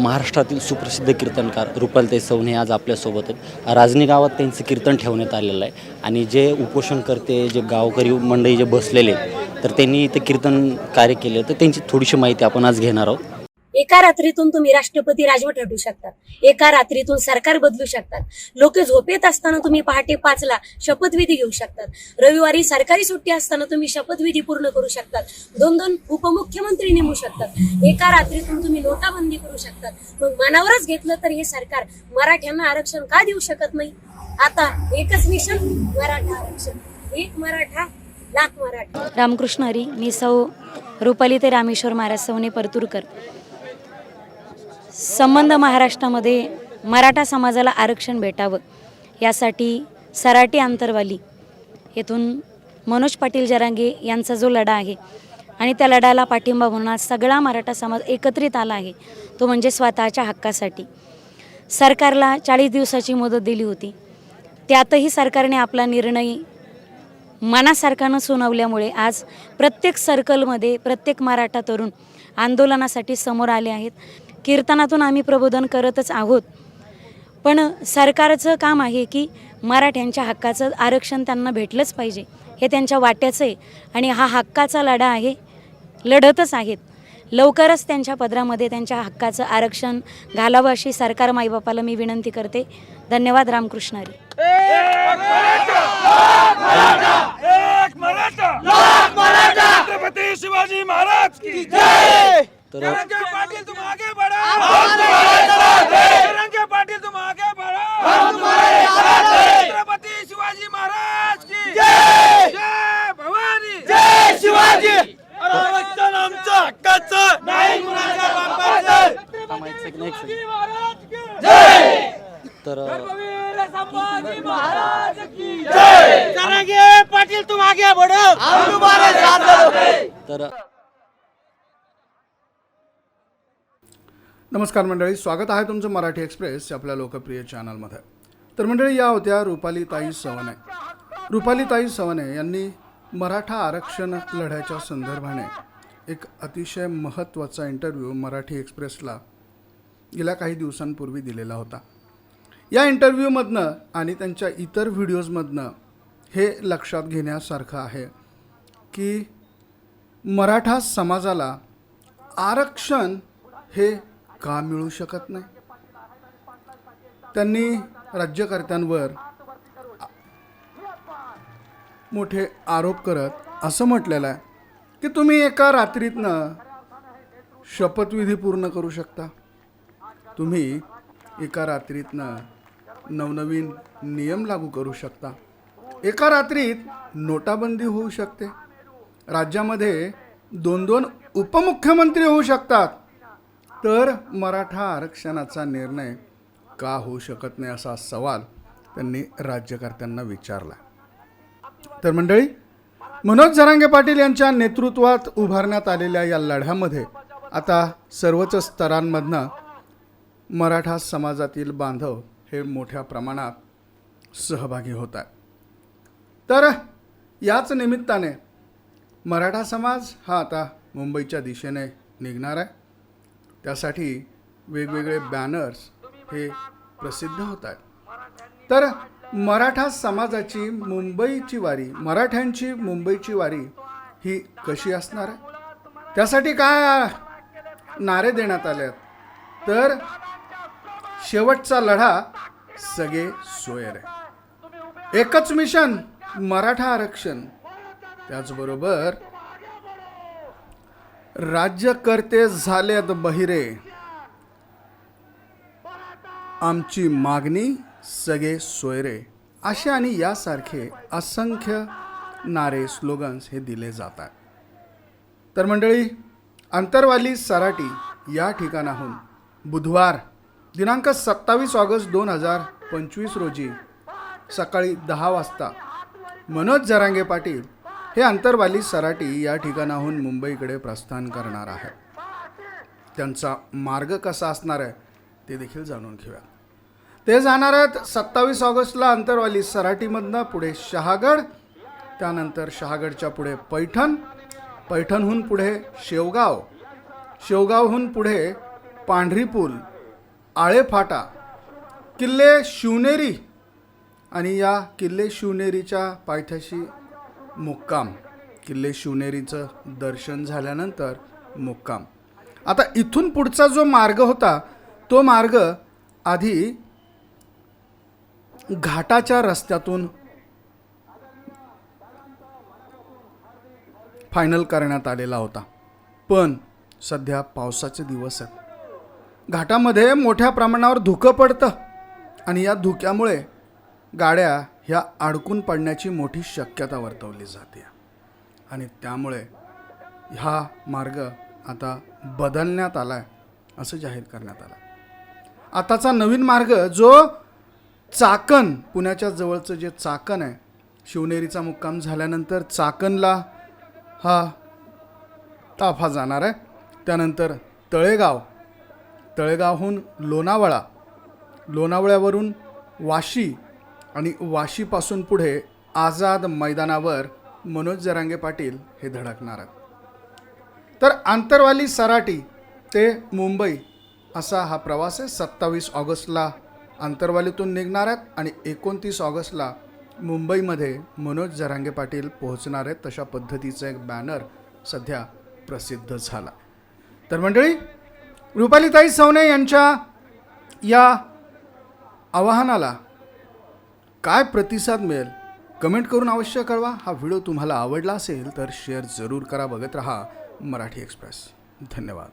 महाराष्ट्रातील सुप्रसिद्ध कीर्तनकार रुपालताई सवने आज आपल्यासोबत आहेत. राजनी गावात त्यांचं कीर्तन ठेवण्यात आलेलं आहे. आणि जे उपोषण करते जे गावकरी मंडळी जे बसलेले आहेत, तर त्यांनी इथं कीर्तन कार्य केले तर त्यांची थोडीशी माहिती आपण आज घेणार आहोत. एका रात्रीतून तुम्ही राष्ट्रपती राजवट हटू शकतात एका रात्रीतून सरकार बदलू शकतात. लोक झोपेत असताना तुम्ही पहाटे पाचला शपथविधी घेऊ शकतात. रविवारी सरकारी सुट्टी असताना तुम्ही शपथविधी पूर्ण करू शकतात. दोन दोन उपमुख्यमंत्री नेमू शकतात. एका रात्रीतून तुम्ही नोटाबंदी करू शकतात. मग मनावरच घेतलं तर हे सरकार मराठ्यांना आरक्षण का देऊ शकत नाही? आता एकच मिशन मराठा आरक्षण. एक मराठा लाख मराठा. रामकृष्ण हरी मी सौ रुपाली ते रामेश्वर महाराज सवने परतूरकर. संबंध महाराष्ट्रामध्ये मराठा समाजाला आरक्षण भेटावं यासाठी सराटी आंतरवाली येथून मनोज पाटील जरांगे यांचा जो लढा आहे आणि त्या लढ्याला पाठिंबा म्हणून आज सगळा मराठा समाज एकत्रित आला आहे तो म्हणजे स्वतःच्या हक्कासाठी. सरकारला चाळीस दिवसाची मुदत दिली होती. त्यातही सरकारने आपला निर्णय मनासारखानं सुनावल्यामुळे आज प्रत्येक सर्कलमध्ये प्रत्येक मराठा तरुण आंदोलनासाठी समोर आले आहेत. कीर्तनातून आम्ही प्रबोधन करतच आहोत. पण सरकारचं काम आहे की मराठ्यांच्या हक्काचं आरक्षण त्यांना भेटलंच पाहिजे. हे त्यांच्या वाट्याचं आहे. आणि हा हक्काचा लढा आहे. लढतच आहेत. लवकरच त्यांच्या पदरामध्ये त्यांच्या हक्काचं आरक्षण घालावं अशी सरकार माईबापाला मी विनंती करते. धन्यवाद रामकृष्ण हरी. एक मराठा! लाख मराठा! छत्रपती शिवाजी महाराज की जय! तर पाटिल तुम आगे बढ़ो। छत्रपती शिवाजी महाराज की। जय। जय भवानी। जय शिवाजी। आरक्षण आमचं हक्काचं। नाही कुणाच्या बापाचं। थांबा एक सेकंद, एक सेकंद. महाराज की। जय। तर वीर संभाजी महाराज की। जय। तिरंगे पाटिल तुम आगे बढ़ो हम तुम्हारे साथ हैं तर नमस्कार मंडळी स्वागत आहे तुमचं मराठी एक्सप्रेस आपल्या लोकप्रिय चॅनलमध्ये. तर मंडळी या होत्या रुपालीताई सवने. रुपालीताई सवने यांनी मराठा आरक्षण लढ्याच्या संदर्भाने एक अतिशय महत्त्वाचा इंटरव्ह्यू मराठी एक्सप्रेसला गेल्या काही दिवसांपूर्वी दिलेला होता. या इंटरव्ह्यूमधनं आणि त्यांच्या इतर व्हिडिओजमधनं हे लक्षात घेण्यासारखं आहे की मराठा समाजाला आरक्षण हे का मिळू शकत नाही? त्यांनी राज्यकर्त्यांवर मोठे आरोप करत असं म्हटलेलं आहे की तुम्ही एका रात्रीतनं शपथविधी पूर्ण करू शकता. तुम्ही एका रात्रीतनं नवनवीन नियम लागू करू शकता. एका रात्रीत नोटाबंदी होऊ शकते. राज्यामध्ये दोन दोन उपमुख्यमंत्री होऊ शकतात. तर मराठा आरक्षणाचा निर्णय का होऊ शकत नाही असा सवाल त्यांनी राज्यकर्त्यांना विचारला. तर मंडळी मनोज जरांगे पाटील यांच्या नेतृत्वात उभारण्यात आलेल्या या लढ्यामध्ये आता सर्वच स्तरांमधनं मराठा समाजातील बांधव हे मोठ्या प्रमाणात सहभागी होत आहेत. तर याच निमित्ताने मराठा समाज हा आता मुंबईच्या दिशेने निघणार आहे. त्यासाठी वेगवेगळे बॅनर्स हे प्रसिद्ध होत आहेत तर मराठा समाजाची मुंबईची वारी मराठ्यांची मुंबईची वारी ही कशी असणार आहे? त्यासाठी काय नारे देण्यात आले आहेत? तर शेवटचा लढा सगळे सोयर. आहे एकच मिशन मराठा आरक्षण. त्याचबरोबर राज्यकर्ते झालेत बहिरे. आमची मागणी सगळे सोयरे. असे आणि यासारखे असंख्य नारे स्लोगन्स हे दिले जातात. तर मंडळी अंतरवाली सराटी या ठिकाणाहून बुधवार दिनांक सत्तावीस ऑगस्ट दोन हजार पंचवीस रोजी सकाळी दहा वाजता मनोज जरांगे पाटील हे अंतरवाली सराटी या ठिकाणाहून मुंबईकडे प्रस्थान करणार आहे. त्यांचा मार्ग कसा असणार आहे ते देखील जाणून घेऊया. ते जाणार आहेत सत्तावीस ऑगस्टला अंतरवाली सराटीमधनं पुढे शहागड त्यानंतर शहागडच्या पुढे पैठण पैठणहून पुढे शेवगाव शेवगावहून पुढे पांढरीपूल आळेफाटा किल्ले शिवनेरी आणि या किल्ले शिवनेरीच्या पायथ्याशी मुक्काम. किल्ले शिवनेरीचं दर्शन झाल्यानंतर मुक्काम. आता इथून पुढचा जो मार्ग होता तो मार्ग आधी घाटाच्या रस्त्यातून फायनल करण्यात आलेला होता. पण सध्या पावसाचे दिवस आहेत. घाटामध्ये मोठ्या प्रमाणावर धुकं पडतं आणि या धुक्यामुळे गाड्या ह्या अडकून पडण्याची मोठी शक्यता वर्तवली जाते. आणि त्यामुळे हा मार्ग आता बदलण्यात आला आहे असं जाहीर करण्यात आलं. आताचा नवीन मार्ग जो चाकण पुण्याच्या जवळचं जे चाकण आहे शिवनेरीचा मुक्काम झाल्यानंतर चाकणला हा ताफा जाणार आहे. त्यानंतर तळेगाव तळेगावहून लोणावळा लोणावळ्यावरून वाशी आणि वाशीपासून पुढे आझाद मैदानावर मनोज जरांगे पाटील हे धडकणार आहेत. तर आंतरवाली सराटी ते मुंबई असा हा प्रवास आहे. सत्तावीस ऑगस्टला आंतरवालीतून निघणार आहेत आणि एकोणतीस ऑगस्टला मुंबईमध्ये मनोज जरांगे पाटील पोहोचणार आहेत. तशा पद्धतीचा एक बॅनर सध्या प्रसिद्ध झाला. तर मंडळी रुपालीताई सवने यांच्या या आवाहनाला काय प्रतिसाद मिळेल? कमेंट करून अवश्य कळवा. हा व्हिडिओ तुम्हाला आवडला असेल तर शेअर जरूर करा. बघत रहा मराठी एक्सप्रेस. धन्यवाद.